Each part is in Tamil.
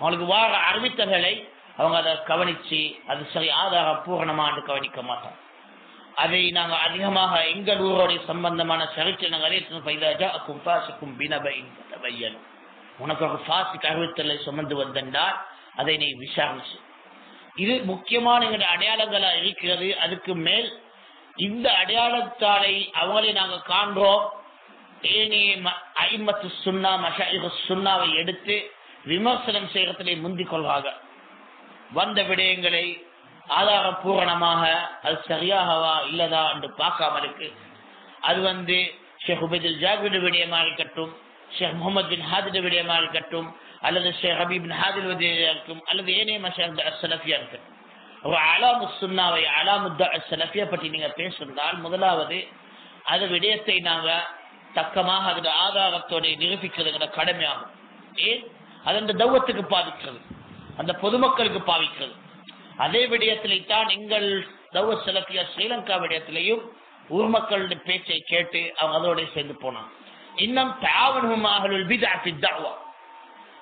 அவங்களுக்கு வார அறிவித்தல்களை அவங்க அதை கவனிச்சு அது சரி ஆதார பூரணமா என்று கவனிக்க மாட்டோம் அதை நாங்கள் அதிகமாக எங்கள் ஊரோடைய சம்பந்தமான சரித்திரங்களை உனக்கு ஒரு பாசிக் அறிவித்தலை சுமந்து வந்தால் அதை நீ விசாரிச்சு இது முக்கியமான எங்களுடைய அடையாளங்களா இருக்கிறது. அதுக்கு மேல் இந்த அடையாளத்தாலை அவங்களை நாங்கள் காண்றோம். ஏனைய ம- சுண்ணா மஷா சுண்ணாவை எடுத்து விமர்சனம் செய்யறதிலே முந்திக் கொள்வாங்க வந்த விடயங்களை ஆதாரபூரணமாக அது சரியாகவா இல்லதா என்று பார்க்காமலுக்கு அது வந்து ஷேக் உபைதுல் ஜாகிடு விடயமா இருக்கட்டும் ஷேக் முகமது பின் ஹாதித் விடயமா இருக்கட்டும் அல்லது ஷேக் ரபி பின் ஹாதில் விடயமா இருக்கும் அல்லது ஏனே மஷேக் அஸ்ஸலஃபியா இருக்கட்டும். ஒரு அலாமு சுன்னாவை அலாமு சலஃபியா பற்றி நீங்க பேசியிருந்தால் முதலாவது அது விடயத்தை நாங்க தக்கமாக அதோட ஆதாரத்தோட நிரூபிக்கிறதுங்கிற கடமையாகும். ஏன்? அது அந்த தௌவத்துக்கு பாதிக்கிறது அந்த பொதுமக்களுக்கு பாவிக்கிறது. அதே விடயத்திலே தான் எங்கள் தௌவ சலஃபியா ஸ்ரீலங்கா விடயத்திலையும் ஊர் மக்களுடைய பேச்சை கேட்டு அவங்க அதோட சேர்ந்து போனான் இன்னும் தாவனமாகலுள் பிதாத்தி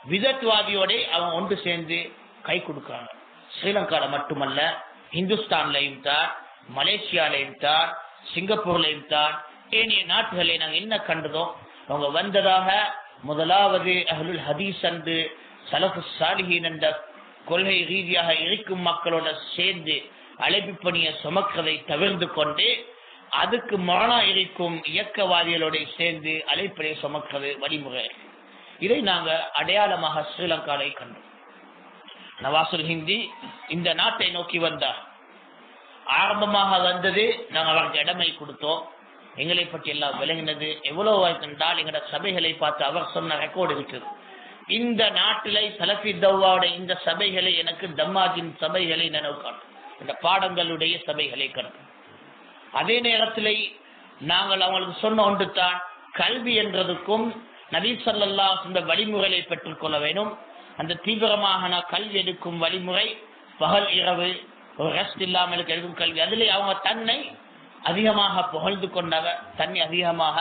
விதத்வாதியோட அவங்க ஒன்று சேர்ந்து கை கொடுக்கறாங்க. ஸ்ரீலங்கால மட்டுமல்ல இந்துஸ்தான்லையும் தான் மலேசியாலையும் தான் சிங்கப்பூர்லயும் தான் ஏனைய நாட்டுகளை நாங்கள் என்ன கண்டதோ அவங்க வந்ததாக முதலாவது அஹ்லுல் ஹதீஸ் அன்று சலஃபு சாலிஹின் என்ற கொள்கை ரீதியாக இருக்கும் மக்களோட சேர்ந்து அழைப்பு பணியை சுமக்கிறதை தவிர்த்து கொண்டு அதுக்கு மானா இருக்கும் இயக்கவாதிகளோட சேர்ந்து அழைப்பினை சுமக்கிறது வழிமுறை. இதை நாங்க அடையாளமாக ஸ்ரீலங்காவை கண்டோம். நவாசுல் ஹிந்தி இந்த நாட்டை நோக்கி வந்தார். ஆரம்பமாக வந்தது நாங்கள் அவருக்கு இடமை கொடுத்தோம். எங்களை பற்றி எல்லாம் விளங்கினது எவ்வளவு என்றால் எங்களோட சபைகளை பார்த்து அவர் சொன்ன ரெக்கார்டு இருக்கு. இந்த நாட்டிலே சலஃபி தவ்வாவோட இந்த சபைகளை எனக்கு தம்மாஜின் சபைகளை நினைவு காட்டும். இந்த பாடங்களுடைய சபைகளை கண்டு அதே நேரத்திலே நாங்கள் அவங்களுக்கு சொன்ன ஒன்று தான் கல்வி என்றதுக்கும் நபீசல்லா இந்த வழிமுறைகளை பெற்றுக்கொள்ள வேணும் அந்த தீவிரமாக நான் கல்வி எடுக்கும் வழிமுறை பகல் இரவு ஒரு ரெஸ்ட் இல்லாமல் எடுக்கும் கல்வி. அதிலே அவங்க தன்னை அதிகமாக புகழ்ந்து கொண்டவர் தன்னை அதிகமாக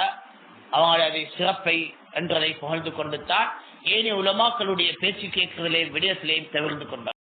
அவங்களுடைய சிறப்பை என்றதை புகழ்ந்து கொண்டு தான் ஏனைய உலமாக்களுடைய பேச்சு கேட்கிறதிலே விடயத்திலேயும் தவிர்த்து கொண்டார்.